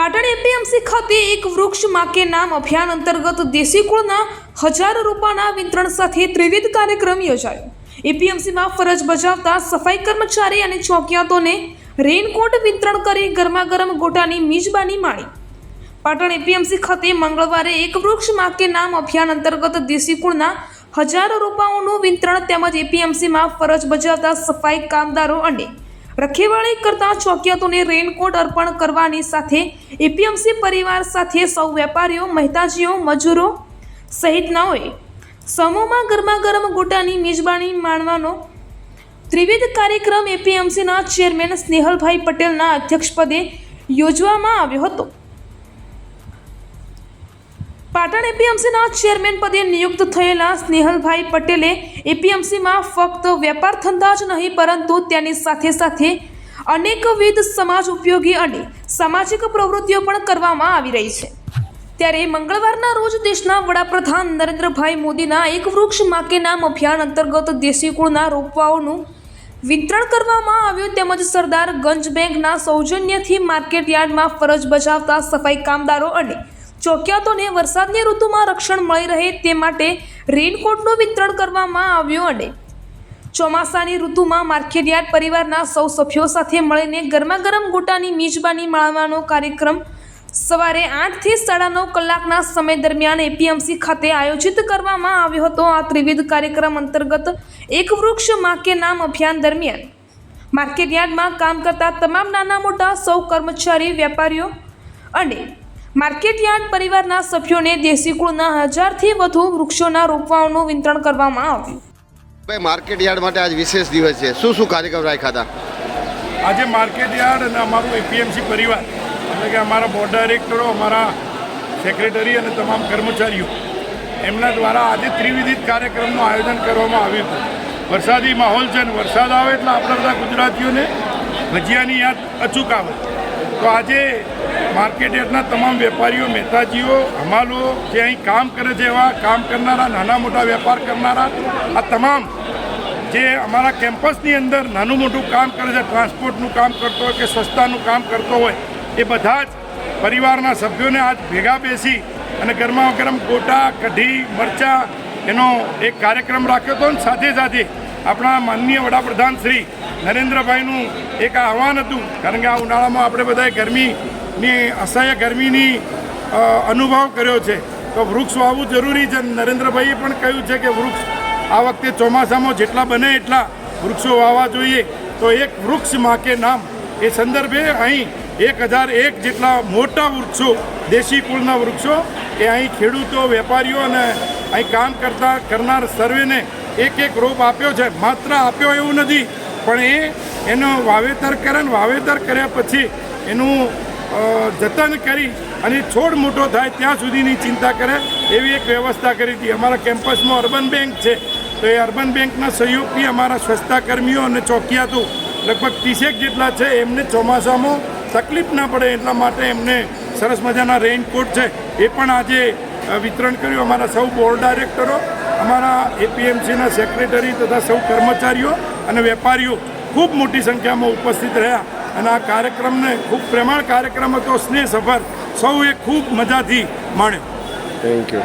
એક વૃક્ષમાં કે નામ અભિયાન અંતર્ગત દેશી કુળના હજારો રૂપાના વિતરણ સાથે ત્રિવિધ કાર્યક્રમ યોજાયો. એપીએમસીમાં ફરજ બજાવતા સફાઈ કર્મચારી અને ચોકિયાતોને રેનકોટ વિતરણ કરી ગરમાગરમ ગોટાની મિજબાની માણી. પાટણ એપીએમસી ખાતે મંગળવારે એક વૃક્ષમાં કે નામ અભિયાન અંતર્ગત દેશી કુળના હજારો રૂપાઓનું વિતરણ તેમજ એપીએમસીમાં ફરજ બજાવતા સફાઈ કામદારો અને રખેવાળી કરતા ચોકિયાતોને રેનકોટ અર્પણ કરવાની સાથે એપીએમસી પરિવાર સાથે સૌ વેપારીઓ, મહેતાજીઓ, મજૂરો સહિતનાઓએ સમૂહમાં ગરમાગરમ ગોટાની મેજબાની માણવાનો ત્રિવિધ કાર્યક્રમ એપીએમસીના ચેરમેન સ્નેહલભાઈ પટેલના અધ્યક્ષપદે યોજવામાં આવ્યો હતો. પાટણ એપીએમસીના ચેરમેન પદે નિયુક્ત થયેલા સ્નેહલભાઈ પટેલે એપીએમસીમાં ફક્ત વેપાર ધંધા જ નહીં, પરંતુ તેની સાથે સાથે અનેકવિધ સમાજ ઉપયોગી અને સામાજિક પ્રવૃત્તિઓ પણ કરવામાં આવી રહી છે. ત્યારે મંગળવારના રોજ દેશના વડાપ્રધાન નરેન્દ્રભાઈ મોદીના એક વૃક્ષ માકે નામ અભિયાન અંતર્ગત દેશી કુળના રોપવાઓનું વિતરણ કરવામાં આવ્યું તેમજ સરદાર ગંજ બેંકના સૌજન્યથી માર્કેટ યાર્ડમાં ફરજ બજાવતા સફાઈ કામદારો અને ચોકિયાતોને વરસાદની ઋતુમાં રક્ષણ મળી રહે તે માટે રેનકોટનું વિતરણ કરવામાં આવ્યું અને ચોમાસાની ઋતુમાં માર્કેટયાર્ડ પરિવારના સૌ સભ્યો સાથે મળીને ગરમાગરમ ગોટાની મિજબાની માણવાનો કાર્યક્રમ સવારે આઠથી સાડા નવ કલાકના સમય દરમિયાન એપીએમસી ખાતે આયોજિત કરવામાં આવ્યો હતો આ ત્રિવિધ કાર્યક્રમ અંતર્ગત એક વૃક્ષમાં કે નામ અભિયાન દરમિયાન. માર્કેટયાર્ડમાં કામ કરતા તમામ નાના મોટા સૌ કર્મચારી, વેપારીઓ અને માર્કેટયાર્ડ પરિવારના સભ્યોને દેશી કુળના હજારથી વધુ વૃક્ષોના રોપવાઓનું વિતરણ કરવામાં આવ્યું. ભાઈ માર્કેટયાર્ડ માટે આજ વિશેષ દિવસ છે. શું શું કાર્યક્રમ રાખ્યા હતા? આજે માર્કેટયાર્ડ અને અમારું એપીએમસી પરિવાર એટલે કે અમારા બોર્ડ ડાયરેક્ટરો અમારા સેક્રેટરી અને તમામ કર્મચારીઓ એમના દ્વારા આજે ત્રિવિધિત કાર્યક્રમનું આયોજન કરવામાં આવ્યું હતું. વરસાદી માહોલ છે અને વરસાદ આવે એટલે આપણા બધા ગુજરાતીઓને ભજીયાની યાદ અચૂક આવે. તો આજે માર્કેટ યાર્ડના તમામ વેપારીઓ, મહેતાજીઓ, હમાલો જે અહીં કામ કરે છે એવા કામ કરનારા, નાના મોટા વેપાર કરનારા, આ તમામ જે અમારા કેમ્પસની અંદર નાનું મોટું કામ કરે છે, ટ્રાન્સપોર્ટનું કામ કરતો હોય કે સ્વચ્છતાનું કામ કરતો હોય, એ બધા જ પરિવારના સભ્યોને આજ ભેગા બેસી અને ગરમા ગરમ ગોટા, કઢી, મરચાં એનો એક કાર્યક્રમ રાખ્યો હતો અને સાથે સાથે આપણા માનનીય વડાપ્રધાન શ્રી નરેન્દ્રભાઈનું એક આહવાન હતું. કારણ કે આ ઉનાળામાં આપણે બધાએ ગરમીની અસહ્ય ગરમીની અનુભવ કર્યો છે. તો વૃક્ષ વાવવું જરૂરી છે. નરેન્દ્રભાઈએ પણ કહ્યું છે કે વૃક્ષ આ વખતે ચોમાસામાં જેટલા બને એટલા વૃક્ષો વાવવા જોઈએ. તો એક વૃક્ષ માકે નામ. એ સંદર્ભે અહીં એક હજાર એક જેટલા મોટા વૃક્ષો, દેશી કુળના વૃક્ષો, એ અહીં ખેડૂતો, વેપારીઓ અને અહીં કામ કરતા, કરનાર સર્વેને એક એક રોપ આપ્યો છે. માત્ર આપ્યો એવું નથી, પણ એ એનો વાવેતર કરે વાવેતર કર્યા પછી એનું જતન કરી અને છોડ મોટો થાય ત્યાં સુધીની ચિંતા કરે એવી એક વ્યવસ્થા કરી હતી. અમારા કેમ્પસમાં અર્બન બેંક છે. તો એ અર્બન બેંકના સહયોગથી અમારા સ્વચ્છતા કર્મીઓ અને ચોકિયાતો લગભગ ત્રીસેક જેટલા છે. એમને ચોમાસામાં તકલીફ ના પડે એટલા માટે એમને સરસ મજાના રેઇનકોટ છે. એ પણ આજે વિતરણ કર્યું. અમારા સૌ બોર્ડ ડાયરેક્ટરો, અમારા એપીએમસીના સેક્રેટરી તથા સૌ કર્મચારીઓ અને વેપારીઓ ખૂબ મોટી સંખ્યામાં ઉપસ્થિત રહ્યા. અને આ કાર્યક્રમને ખૂબ પ્રેમાળ કાર્યક્રમ હતો સ્નેહ સફર સૌએ ખૂબ મજાથી માણ્યો. Thank you